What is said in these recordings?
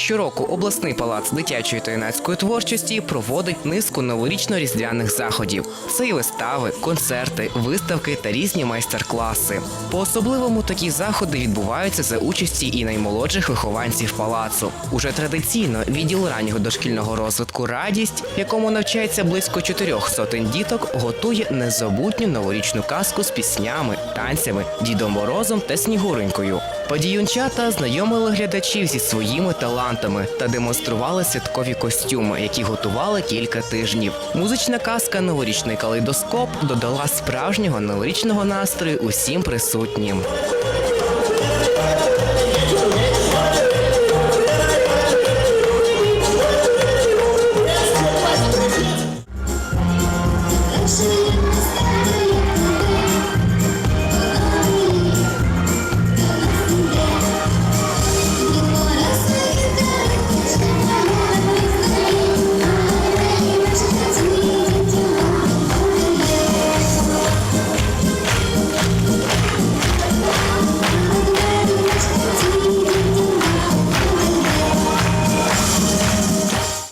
Щороку обласний палац дитячої та юнацької творчості проводить низку новорічно-різдвяних заходів. Це і вистави, концерти, виставки та різні майстер-класи. По особливому такі заходи відбуваються за участі і наймолодших вихованців палацу. Уже традиційно відділ раннього дошкільного розвитку Радість, в якому навчається близько чотирьох сотень діток, готує незабутню новорічну казку з піснями, танцями, Дідом Морозом та Снігуренькою. Подіюнчата знайомили глядачів зі своїми талантами та демонстрували святкові костюми, які готували кілька тижнів. Музична казка Новорічний калейдоскоп додала справжнього новорічного настрою усім присутнім.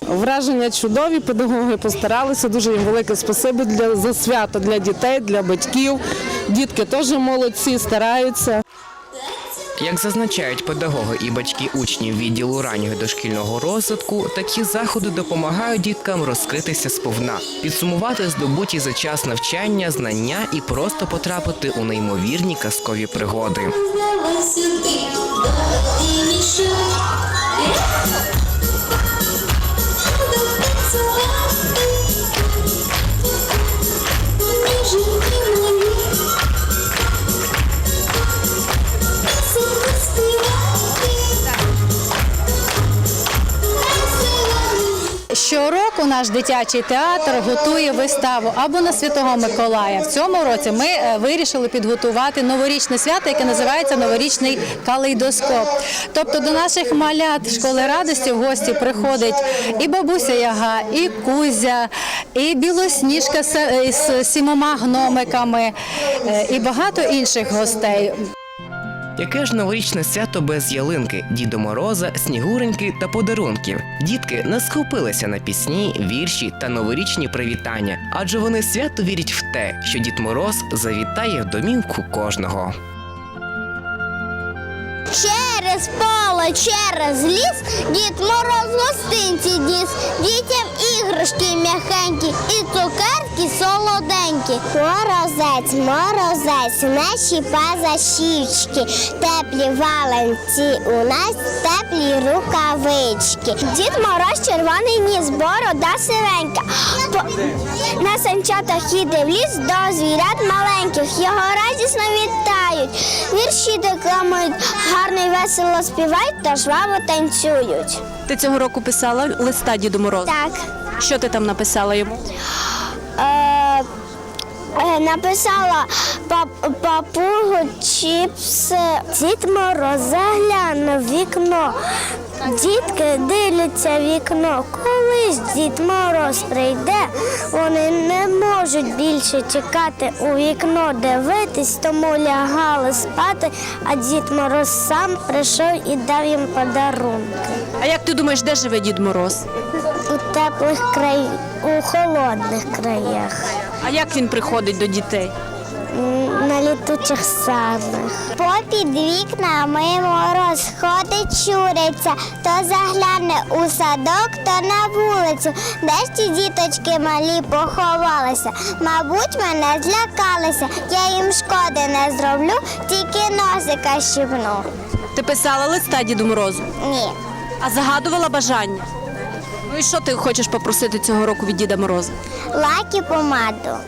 Враження чудові, педагоги постаралися. Дуже їм велике спасибі для за свято для дітей, для батьків. Дітки теж молодці, стараються. Як зазначають педагоги і батьки учнів відділу раннього дошкільного розвитку, такі заходи допомагають діткам розкритися сповна, підсумувати здобуті за час навчання, знання і просто потрапити у неймовірні казкові пригоди. Щороку наш дитячий театр готує виставу або на Святого Миколая. В цьому році ми е, вирішили підготувати новорічне свято, яке називається Новорічний калейдоскоп. Тобто до наших малят школи радості в гості приходить і бабуся Яга, і Кузя, і білосніжка з- е, сімома гномиками, е, і багато інших гостей. Яке ж новорічне свято без ялинки, Діда Мороза, Снігуреньки та подарунків? Дітки не схопилися на пісні, вірші та новорічні привітання, адже вони свято вірять в те, що Дід Мороз завітає в домівку кожного. Через поле, через ліс, дід мороз гостинці ніс, дітям іграшки м'якенькі і цукерки солоденькі. Морозець, морозець, наші пазащічки, теплі валенці у нас, теплі рукавички. Дід мороз червоний ніс, борода сивенька. По- На санчатах їде в ліс до звірят маленьких. Його радісно вітають. Вірші декламують, гарно й весело співають та жваво танцюють. Ти цього року писала листа Діду Морозу. Так. Що ти там написала йому? Е, написала папугу чіпс. Дід Мороз заглянув в вікно. Дітки дивляться в вікно. Колись Дід Мороз прийде, вони не можуть більше чекати у вікно дивитись, тому лягали спати, а Дід Мороз сам прийшов і дав їм подарунки. А як ти думаєш, де живе Дід Мороз? У теплих країн, у холодних краях. А як він приходить до дітей? На літучих санах. Попід вікнами мороз ходить, чуриться, то загляне у садок, то на вулицю. Де ж ті діточки малі поховалися? Мабуть, мене злякалися. Я їм шкоди не зроблю, тільки носика щипну. Ти писала листа Діду Морозу, Ні. а загадувала бажання. Ну і що ти хочеш попросити цього року від Діда Мороза? Лакі помаду.